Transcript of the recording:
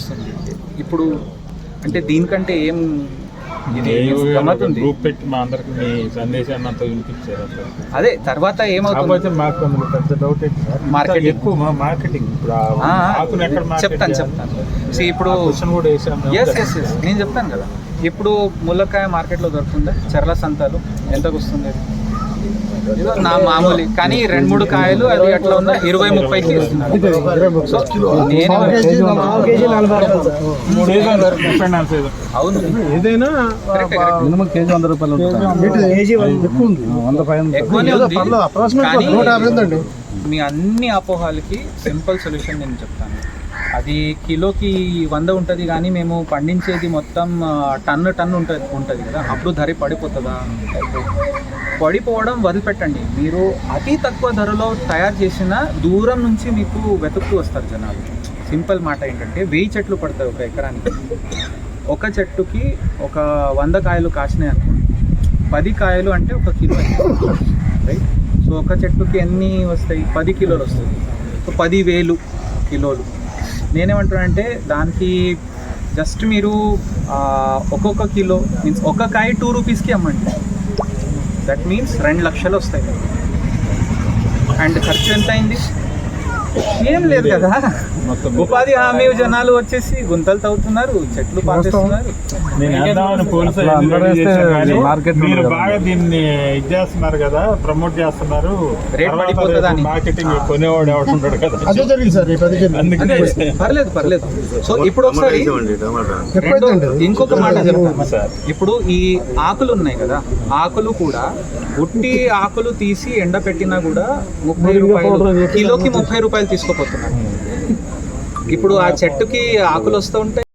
వస్తుంది. ఇప్పుడు అంటే దీనికంటే ఏం ఇది గ్రూప్ పెట్టి మా అందరికి మీ సందేశాన్ని అంతా వినిపించారు అదే తర్వాత ఏమవుతుంది? మాకు పెద్ద డౌట్. ఇంకా ఎక్కువ మార్కెటింగ్ ఇప్పుడు చెప్తాను? చెప్తాను. See, ఇప్పుడు కూడా ఎస్ ఎస్ ఎస్ నేను చెప్తాను కదా. ఇప్పుడు ములక్కాయ మార్కెట్లో దొరుకుతుందా? చర్ల సంతాలు. ఎంతకు వస్తుంది? నా మామూలు. కానీ రెండు మూడు కాయలు అది ఎట్లా ఉందా ఇరవై ముప్పైకి మీ అన్ని అపోహాలకి సింపుల్ సొల్యూషన్ నేను చెప్తాను. అది కిలోకి వంద ఉంటుంది కానీ మేము పండించేది మొత్తం టన్ను టన్ను ఉంటుంది ఉంటుంది కదా. అప్పుడు ధర పడిపోతుందా? పడిపోవడం వదిలిపెట్టండి. మీరు అతి తక్కువ ధరలో తయారు చేసిన దూరం నుంచి మీకు వెతుకుతూ వస్తారు జనాలు. సింపుల్ మాట ఏంటంటే వెయ్యి చెట్లు పడతాయి ఒక ఎకరానికి. ఒక చెట్టుకి ఒక వంద కాయలు కాసినాయి అనుకోండి. పది కాయలు అంటే ఒక కిలో. రైట్? సో ఒక చెట్టుకి ఎన్ని వస్తాయి? పది కిలోలు వస్తాయి. సో పది వేలు కిలోలు. నేనేమంటున్నానంటే దానికి జస్ట్ మీరు ఒక్కొక్క కిలో మీన్స్ ఒక కాయ టూ రూపీస్కి అమ్మండి. దట్ మీన్స్ రెండు లక్షలు వస్తాయి. అండ్ ఖర్చు ఎంత అయింది? ఏం లేదు కదా. మొత్తం ఉపాధి హామీ జనాలు వచ్చేసి గుంతలు తవ్వుతున్నారు చెట్లు పాటిస్తున్నారు మీరు. బాగా దీన్ని ఇది చేస్తున్నారు కదా ప్రమోట్ చేస్తున్నారు. మార్కెటింగ్ కొనేవాడు ఎవడు ఉంటాడు కదా? అదే జరిగింది సార్ అందుకనే పర్లేదు పర్లేదు. సో ఇప్పుడు ఒకసారి ఇంకొక మాట చెప్తాను సార్. ఇప్పుడు ఈ ఆకులు ఉన్నాయి కదా ఆకులు కూడా ఉట్టి ఆకులు తీసి ఎండ పెట్టినా కూడా ముప్పై రూపాయలు కిలోకి ముప్పై రూపాయలు తీసుకోపోతున్నారు. ఇప్పుడు ఆ చెట్టుకి ఆకులు వస్తూ ఉంటే